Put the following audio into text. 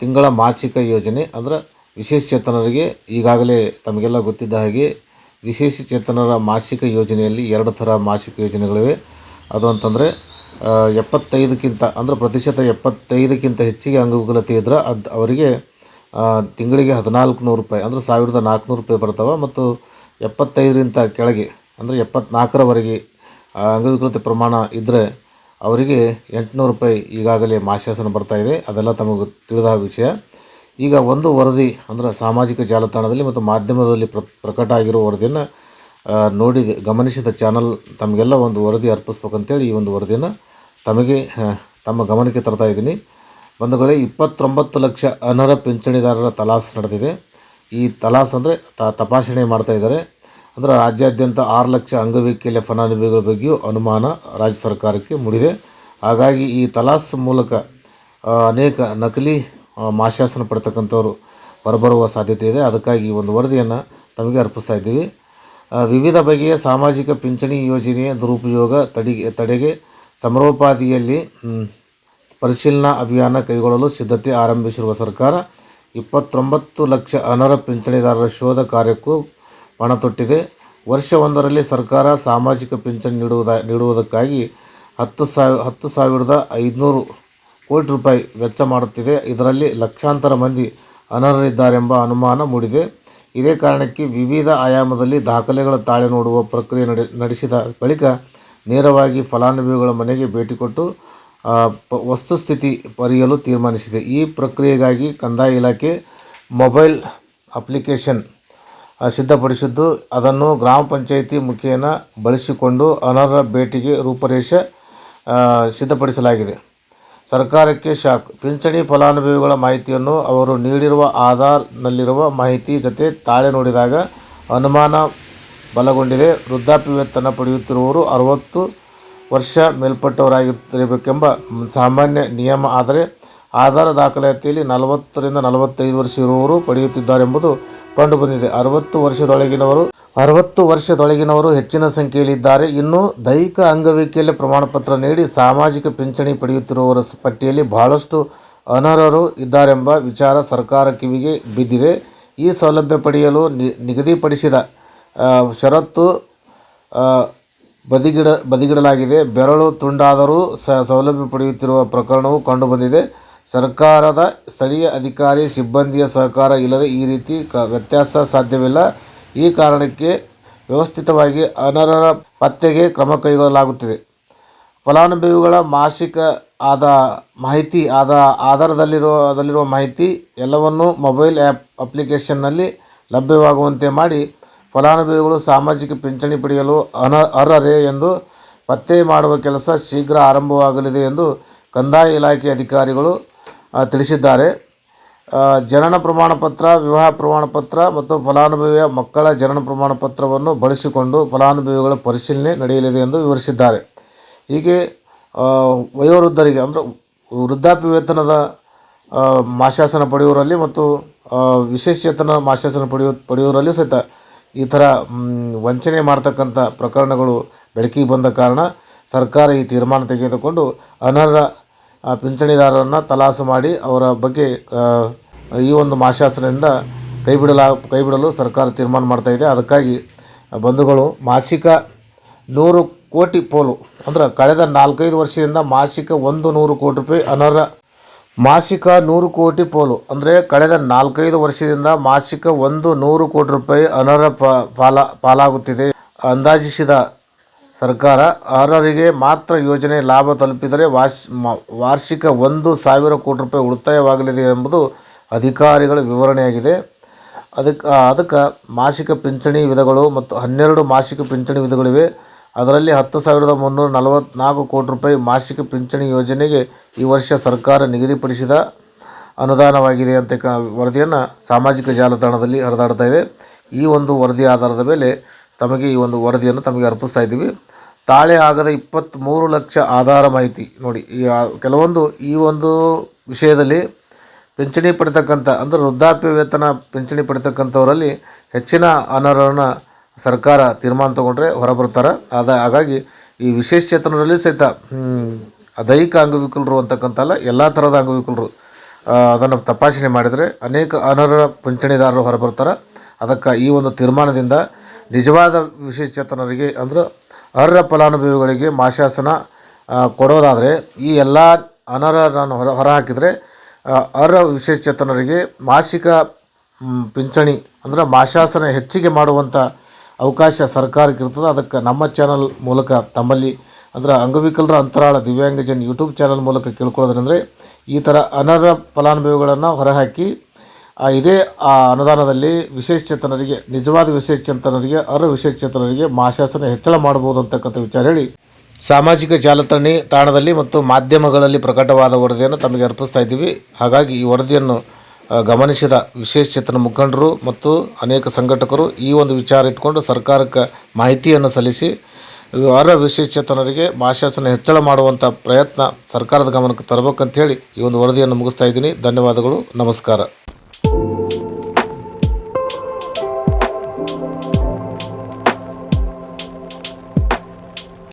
ತಿಂಗಳ ಮಾಸಿಕ ಯೋಜನೆ ಅಂದರೆ ವಿಶೇಷ ಚೇತನರಿಗೆ ಈಗಾಗಲೇ ತಮಗೆಲ್ಲ ಗೊತ್ತಿದ್ದ ಹಾಗೆ ವಿಶೇಷ ಚೇತನರ ಮಾಸಿಕ ಯೋಜನೆಯಲ್ಲಿ ಎರಡು ಥರ ಮಾಸಿಕ ಯೋಜನೆಗಳಿವೆ. ಅದು ಅಂತಂದರೆ ಎಪ್ಪತ್ತೈದಕ್ಕಿಂತ ಅಂದರೆ ಪ್ರತಿಶತ ಎಪ್ಪತ್ತೈದಕ್ಕಿಂತ ಹೆಚ್ಚಿಗೆ ಅಂಗವಿಕಲತೆ ಇದ್ದರೆ ಅದು ಅವರಿಗೆ ತಿಂಗಳಿಗೆ ಹದಿನಾಲ್ಕು ನೂರು ರೂಪಾಯಿ ಅಂದರೆ ಸಾವಿರದ ನಾಲ್ಕುನೂರು ರೂಪಾಯಿ ಬರ್ತವೆ ಮತ್ತು ಎಪ್ಪತ್ತೈದರಿಂದ ಕೆಳಗೆ ಅಂದರೆ ಎಪ್ಪತ್ನಾಲ್ಕರವರೆಗೆ ಅಂಗವಿಕಲತೆ ಪ್ರಮಾಣ ಇದ್ದರೆ ಅವರಿಗೆ ಎಂಟುನೂರು ರೂಪಾಯಿ ಈಗಾಗಲೇ ಮಾಶಾಸನ ಇದೆ. ಅದೆಲ್ಲ ತಮಗೆ ತಿಳಿದ ವಿಷಯ. ಈಗ ಒಂದು ವರದಿ ಅಂದರೆ ಸಾಮಾಜಿಕ ಜಾಲತಾಣದಲ್ಲಿ ಮತ್ತು ಮಾಧ್ಯಮದಲ್ಲಿ ಪ್ರ, ಪ್ರಕಟ ಆಗಿರೋ ವರದಿಯನ್ನು ನೋಡಿ ನೋಡಿದ. ಗಮನಿಸಿದ ಚಾನಲ್ ತಮಗೆಲ್ಲ ಒಂದು ವರದಿ ಅರ್ಪಿಸ್ಬೇಕಂತೇಳಿ ಈ ಒಂದು ವರದಿಯನ್ನು ತಮಗೆ ತಮ್ಮ ಗಮನಕ್ಕೆ ತರ್ತಾ ಇದ್ದೀನಿ. ಬಂಧುಗಳೇ, ಇಪ್ಪತ್ತೊಂಬತ್ತು ಲಕ್ಷ ಅನರ್ಹ ಪಿಂಚಣಿದಾರರ ತಲಾಸ್ ನಡೆದಿದೆ. ಈ ತಲಾಸ್ ಅಂದರೆ ತ, ತಪಾಸಣೆ ಮಾಡ್ತಾ ಇದ್ದಾರೆ. ಅಂದರೆ ರಾಜ್ಯಾದ್ಯಂತ ಆರು ಲಕ್ಷ ಅಂಗವೈಕಲ್ಯ ಫಲಾನುಭವಿಗಳ ಬಗ್ಗೆಯೂ ಅನುಮಾನ ರಾಜ್ಯ ಸರ್ಕಾರಕ್ಕೆ ಮೂಡಿದೆ. ಹಾಗಾಗಿ ಈ ತಲಾಸ್ ಮೂಲಕ ಅನೇಕ ನಕಲಿ ಮಾಶಾಸನ ಪಡ್ತಕ್ಕಂಥವ್ರು ಹೊರಬರುವ ಸಾಧ್ಯತೆ ಇದೆ. ಅದಕ್ಕಾಗಿ ಒಂದು ವರದಿಯನ್ನು ತಮಗೆ ಅರ್ಪಿಸ್ತಾ ಇದ್ದೀವಿ. ವಿವಿಧ ಬಗೆಯ ಸಾಮಾಜಿಕ ಪಿಂಚಣಿ ಯೋಜನೆಯ ದುರುಪಯೋಗ ತಡೆಗೆ ತಡೆಗೆ ಸಮರೋಪಾದಿಯಲ್ಲಿ ಪರಿಶೀಲನಾ ಅಭಿಯಾನ ಕೈಗೊಳ್ಳಲು ಸಿದ್ಧತೆ ಆರಂಭಿಸಿರುವ ಸರ್ಕಾರ, ಇಪ್ಪತ್ತೊಂಬತ್ತು ಲಕ್ಷ ಅನರ ಪಿಂಚಣಿದಾರರ ಶೋಧ ಕಾರ್ಯಕ್ಕೂ ಪಣ ತೊಟ್ಟಿದೆ. ವರ್ಷವೊಂದರಲ್ಲಿ ಸರ್ಕಾರ ಸಾಮಾಜಿಕ ಪಿಂಚಣಿ ನೀಡುವುದ, ನೀಡುವುದಕ್ಕಾಗಿ ಹತ್ತು ಸಾವಿರ ಹತ್ತು ಸಾವಿರದ ಐದುನೂರು ಕೋಟಿ ರೂಪಾಯಿ ವೆಚ್ಚ ಮಾಡುತ್ತಿದೆ. ಇದರಲ್ಲಿ ಲಕ್ಷಾಂತರ ಮಂದಿ ಅನರ್ಹರಿದ್ದಾರೆಂಬ ಅನುಮಾನ ಮೂಡಿದೆ. ಇದೇ ಕಾರಣಕ್ಕೆ ವಿವಿಧ ಆಯಾಮದಲ್ಲಿ ದಾಖಲೆಗಳ ತಾಳೆ ನೋಡುವ ಪ್ರಕ್ರಿಯೆ ನಡೆ, ನಡೆಸಿದ ಬಳಿಕ ನೇರವಾಗಿ ಫಲಾನುಭವಿಗಳ ಮನೆಗೆ ಭೇಟಿ ಕೊಟ್ಟು ವಸ್ತುಸ್ಥಿತಿ ಪರಿಯಲು ತೀರ್ಮಾನಿಸಿದೆ. ಈ ಪ್ರಕ್ರಿಯೆಗಾಗಿ ಕಂದಾಯ ಇಲಾಖೆ ಮೊಬೈಲ್ ಅಪ್ಲಿಕೇಶನ್ ಸಿದ್ಧಪಡಿಸಿದ್ದು ಅದನ್ನು ಗ್ರಾಮ ಪಂಚಾಯಿತಿ ಮುಖೇನ ಬಳಸಿಕೊಂಡು ಅನರ್ಹ ಭೇಟಿಗೆ ರೂಪರೇಷೆ ಸಿದ್ಧಪಡಿಸಲಾಗಿದೆ. ಸರ್ಕಾರಕ್ಕೆ ಶಾಕ್. ಪಿಂಚಣಿ ಫಲಾನುಭವಿಗಳ ಮಾಹಿತಿಯನ್ನು ಅವರು ನೀಡಿರುವ ಆಧಾರ್ನಲ್ಲಿರುವ ಮಾಹಿತಿ ಜೊತೆ ತಾಳೆ ನೋಡಿದಾಗ ಅನುಮಾನ ಬಲಗೊಂಡಿದೆ. ವೃದ್ಧಾಪ್ಯ ವೇತನ ಪಡೆಯುತ್ತಿರುವವರು ಅರವತ್ತು ವರ್ಷ ಮೇಲ್ಪಟ್ಟವರಾಗಿರಬೇಕೆಂಬ ಸಾಮಾನ್ಯ ನಿಯಮ ಆದರೆ ಆಧಾರ ದಾಖಲಾತಿಯಲ್ಲಿ ನಲವತ್ತರಿಂದ ನಲವತ್ತೈದು ವರ್ಷ ಇರುವವರು ಪಡೆಯುತ್ತಿದ್ದಾರೆಂಬುದು ಕಂಡುಬಂದಿದೆ. ಅರವತ್ತು ವರ್ಷದೊಳಗಿನವರು ಅರವತ್ತು ವರ್ಷದೊಳಗಿನವರು ಹೆಚ್ಚಿನ ಸಂಖ್ಯೆಯಲ್ಲಿದ್ದಾರೆ. ಇನ್ನು ದೈಹಿಕ ಅಂಗವೈಕಲ್ಯ ಪ್ರಮಾಣಪತ್ರ ನೀಡಿ ಸಾಮಾಜಿಕ ಪಿಂಚಣಿ ಪಡೆಯುತ್ತಿರುವವರ ಪಟ್ಟಿಯಲ್ಲಿ ಬಹಳಷ್ಟು ಅನರ್ಹರು ಇದ್ದಾರೆಂಬ ವಿಚಾರ ಸರ್ಕಾರ ಕಿವಿಗೆ ಬಿದ್ದಿದೆ. ಈ ಸೌಲಭ್ಯ ಪಡೆಯಲು ನಿಗದಿಪಡಿಸಿದ ಷರತ್ತು ಬದಿಗಿಡ, ಬದಿಗಿಡಲಾಗಿದೆ. ಬೆರಳು ತುಂಡಾದರೂ ಸೌಲಭ್ಯ ಪಡೆಯುತ್ತಿರುವ ಪ್ರಕರಣವು ಕಂಡುಬಂದಿದೆ. ಸರ್ಕಾರದ ಸ್ಥಳೀಯ ಅಧಿಕಾರಿ, ಸಿಬ್ಬಂದಿಯ ಸಹಕಾರ ಇಲ್ಲದೆ ಈ ರೀತಿ ಕ ವ್ಯತ್ಯಾಸ ಸಾಧ್ಯವಿಲ್ಲ. ಈ ಕಾರಣಕ್ಕೆ ವ್ಯವಸ್ಥಿತವಾಗಿ ಅನರ್ಹರ ಪತ್ತೆಗೆ ಕ್ರಮ ಕೈಗೊಳ್ಳಲಾಗುತ್ತಿದೆ. ಫಲಾನುಭವಿಗಳ ಮಾಸಿಕ ಆದ ಮಾಹಿತಿ ಆದ ಆಧಾರದಲ್ಲಿರುವ ಮಾಹಿತಿ ಎಲ್ಲವನ್ನೂ ಮೊಬೈಲ್ ಆ್ಯಪ್ ಅಪ್ಲಿಕೇಶನ್ನಲ್ಲಿ ಲಭ್ಯವಾಗುವಂತೆ ಮಾಡಿ ಫಲಾನುಭವಿಗಳು ಸಾಮಾಜಿಕ ಪಿಂಚಣಿ ಪಡೆಯಲು ಅನ ಅರ್ಹರೇ ಎಂದು ಪತ್ತೆ ಮಾಡುವ ಕೆಲಸ ಶೀಘ್ರ ಆರಂಭವಾಗಲಿದೆ ಎಂದು ಕಂದಾಯ ಇಲಾಖೆ ಅಧಿಕಾರಿಗಳು ತಿಳಿಸಿದ್ದಾರೆ. ಜನನ ಪ್ರಮಾಣ ಪತ್ರ, ವಿವಾಹ ಪ್ರಮಾಣ ಪತ್ರ ಮತ್ತು ಫಲಾನುಭವಿಯ ಮಕ್ಕಳ ಜನನ ಪ್ರಮಾಣ ಪತ್ರವನ್ನು ಬಳಸಿಕೊಂಡು ಫಲಾನುಭವಿಗಳ ಪರಿಶೀಲನೆ ನಡೆಯಲಿದೆ ಎಂದು ವಿವರಿಸಿದ್ದಾರೆ. ಹೀಗೆ ವಯೋವೃದ್ಧರಿಗೆ ಅಂದರೆ ವೃದ್ಧಾಪ್ಯ ವೇತನದ ಮಾಶಾಸನ ಪಡೆಯುವರಲ್ಲಿ ಮತ್ತು ವಿಶೇಷೇತನ ಮಾಶಾಸನ ಪಡೆಯು ಪಡೆಯುವರಲ್ಲಿ ಸಹಿತ ಈ ಥರ ವಂಚನೆ ಮಾಡ್ತಕ್ಕಂಥ ಪ್ರಕರಣಗಳು ಬೆಳಕಿಗೆ ಬಂದ ಕಾರಣ ಸರ್ಕಾರ ಈ ತೀರ್ಮಾನ ತೆಗೆದುಕೊಂಡು ಅನರ್ಹ ಆ, ಪಿಂಚಣಿದಾರರನ್ನು ತಲಾಸು ಮಾಡಿ ಅವರ ಬಗ್ಗೆ ಈ ಒಂದು ಮಾಶಾಸನದಿಂದ ಕೈಬಿಡಲು ಕೈ ಬಿಡಲು ಸರ್ಕಾರ ತೀರ್ಮಾನ ಮಾಡ್ತಾ ಇದೆ. ಅದಕ್ಕಾಗಿ ಬಂಧುಗಳು ಮಾಸಿಕ ನೂರು ಕೋಟಿ ಪೋಲು ಅಂದ್ರೆ ಕಳೆದ ನಾಲ್ಕೈದು ವರ್ಷದಿಂದ ಮಾಸಿಕ ಒಂದು ನೂರು ಕೋಟಿ ರೂಪಾಯಿ ಅನರ್ಹ ಮಾಸಿಕ ನೂರು ಕೋಟಿ ಪೋಲು ಅಂದರೆ ಕಳೆದ ನಾಲ್ಕೈದು ವರ್ಷದಿಂದ ಮಾಸಿಕ ಒಂದು ನೂರು ಕೋಟಿ ರೂಪಾಯಿ ಅನರ್ಹ ಪಾಲ ಪಾಲಾಗುತ್ತಿದೆ. ಅಂದಾಜಿಸಿದ ಸರ್ಕಾರ ಅರ್ಹರಿಗೆ ಮಾತ್ರ ಯೋಜನೆ ಲಾಭ ತಲುಪಿದರೆ ವಾರ್ಷಿಕ ಒಂದು ಸಾವಿರ ಕೋಟಿ ರೂಪಾಯಿ ಉಳಿತಾಯವಾಗಲಿದೆ ಎಂಬುದು ಅಧಿಕಾರಿಗಳ ವಿವರಣೆಯಾಗಿದೆ. ಅದಕ್ಕೆ ಅದಕ್ಕೆ ಮಾಸಿಕ ಪಿಂಚಣಿ ವಿಧಗಳು ಮತ್ತು ಹನ್ನೆರಡು ಮಾಸಿಕ ಪಿಂಚಣಿ ವಿಧಗಳಿವೆ. ಅದರಲ್ಲಿ ಹತ್ತು ಸಾವಿರದ ಮುನ್ನೂರ ನಲವತ್ತ್ನಾಲ್ಕು ಕೋಟಿ ರೂಪಾಯಿ ಮಾಸಿಕ ಪಿಂಚಣಿ ಯೋಜನೆಗೆ ಈ ವರ್ಷ ಸರ್ಕಾರ ನಿಗದಿಪಡಿಸಿದ ಅನುದಾನವಾಗಿದೆ ಅಂತ ಕ, ವರದಿಯನ್ನು ಸಾಮಾಜಿಕ ಜಾಲತಾಣದಲ್ಲಿ ಹರಿದಾಡ್ತಾ ಇದೆ. ಈ ಒಂದು ವರದಿ ಆಧಾರದ ಮೇಲೆ ತಮಗೆ ಈ ಒಂದು ವರದಿಯನ್ನು ತಮಗೆ ಅರ್ಪಿಸ್ತಾ ಇದ್ದೀವಿ. ತಾಳೆ ಆಗದ ಇಪ್ಪತ್ತ್ಮೂರು ಲಕ್ಷ ಆಧಾರ ಮಾಹಿತಿ. ನೋಡಿ, ಈ ಕೆಲವೊಂದು ಈ ಒಂದು ವಿಷಯದಲ್ಲಿ ಪಿಂಚಣಿ ಪಡಿತಕ್ಕಂಥ, ಅಂದರೆ ವೃದ್ಧಾಪ್ಯ ವೇತನ ಪಿಂಚಣಿ ಪಡಿತಕ್ಕಂಥವರಲ್ಲಿ ಹೆಚ್ಚಿನ ಅನರ್ಹನ ಸರ್ಕಾರ ತೀರ್ಮಾನ ತಗೊಂಡ್ರೆ ಹೊರಬರ್ತಾರೆ. ಅದ ಹಾಗಾಗಿ ಈ ವಿಶೇಷ ಚೇತನರಲ್ಲಿ ಸಹಿತ ದೈಹಿಕ ಅಂಗವಿಕಲರು ಅಂತಕ್ಕಂಥಲ್ಲ ಎಲ್ಲ ಥರದ ಅಂಗವಿಕಲರು ಅದನ್ನು ತಪಾಸಣೆ ಮಾಡಿದರೆ ಅನೇಕ ಅನರ್ಹ ಪಿಂಚಣಿದಾರರು ಹೊರಬರ್ತಾರೆ. ಅದಕ್ಕೆ ಈ ಒಂದು ತೀರ್ಮಾನದಿಂದ ನಿಜವಾದ ವಿಶೇಷ ಚೇತನರಿಗೆ, ಅಂದ್ರೆ ಅರ್ಹ ಫಲಾನುಭವಿಗಳಿಗೆ ಮಾಶಾಸನ ಕೊಡೋದಾದರೆ ಈ ಎಲ್ಲ ಅನರ್ಹರನ್ನು ಹೊರ, ಹೊರಹಾಕಿದರೆ ಅರ್ಹ ವಿಶೇಷಚೇತನರಿಗೆ ಮಾಸಿಕ ಪಿಂಚಣಿ ಅಂದರೆ ಮಾಶಾಸನ ಹೆಚ್ಚಿಗೆ ಮಾಡುವಂಥ ಅವಕಾಶ ಸರ್ಕಾರಕ್ಕೆ ಇರ್ತದೆ. ಅದಕ್ಕೆ ನಮ್ಮ ಚಾನಲ್ ಮೂಲಕ ತಮ್ಮಲ್ಲಿ ಅಂದ್ರೆ ಅಂಗವಿಕಲರ ಅಂತರಾಳ ದಿವ್ಯಾಂಗಜನ್ ಯೂಟ್ಯೂಬ್ ಚಾನಲ್ ಮೂಲಕ ಕೇಳ್ಕೊಳ್ಳೋದ್ರಂದರೆ ಈ ಥರ ಅನರ್ಹ ಫಲಾನುಭವಿಗಳನ್ನು ಹೊರಹಾಕಿ ಆ, ಇದೇ ಆ ಅನುದಾನದಲ್ಲಿ ವಿಶೇಷಚೇತನರಿಗೆ ನಿಜವಾದ ವಿಶೇಷಚೇತನರಿಗೆ ಅರ್ಹ ವಿಶೇಷಚೇತನರಿಗೆ ಮಾಶಾಸನ ಹೆಚ್ಚಳ ಮಾಡಬಹುದು ಅಂತಕ್ಕಂಥ ವಿಚಾರ ಹೇಳಿ. ಸಾಮಾಜಿಕ ಜಾಲತಾಣಿ ತಾಣದಲ್ಲಿ ಮತ್ತು ಮಾಧ್ಯಮಗಳಲ್ಲಿ ಪ್ರಕಟವಾದ ವರದಿಯನ್ನು ತಮಗೆ ಅರ್ಪಿಸ್ತಾ ಇದ್ದೀವಿ. ಹಾಗಾಗಿ ಈ ವರದಿಯನ್ನು ಗಮನಿಸಿದ ವಿಶೇಷಚೇತನ ಮುಖಂಡರು ಮತ್ತು ಅನೇಕ ಸಂಘಟಕರು ಈ ಒಂದು ವಿಚಾರ ಇಟ್ಕೊಂಡು ಸರ್ಕಾರಕ್ಕೆ ಮಾಹಿತಿಯನ್ನು ಸಲ್ಲಿಸಿ, ಅರ್ಹ ವಿಶೇಷಚೇತನರಿಗೆ ಭಾಷಾಸನ ಹೆಚ್ಚಳ ಮಾಡುವಂಥ ಪ್ರಯತ್ನ ಸರ್ಕಾರದ ಗಮನಕ್ಕೆ ತರಬೇಕಂತ ಹೇಳಿ ಈ ಒಂದು ವರದಿಯನ್ನು ಮುಗಿಸ್ತಾ ಇದ್ದೀನಿ. ಧನ್ಯವಾದಗಳು. ನಮಸ್ಕಾರ.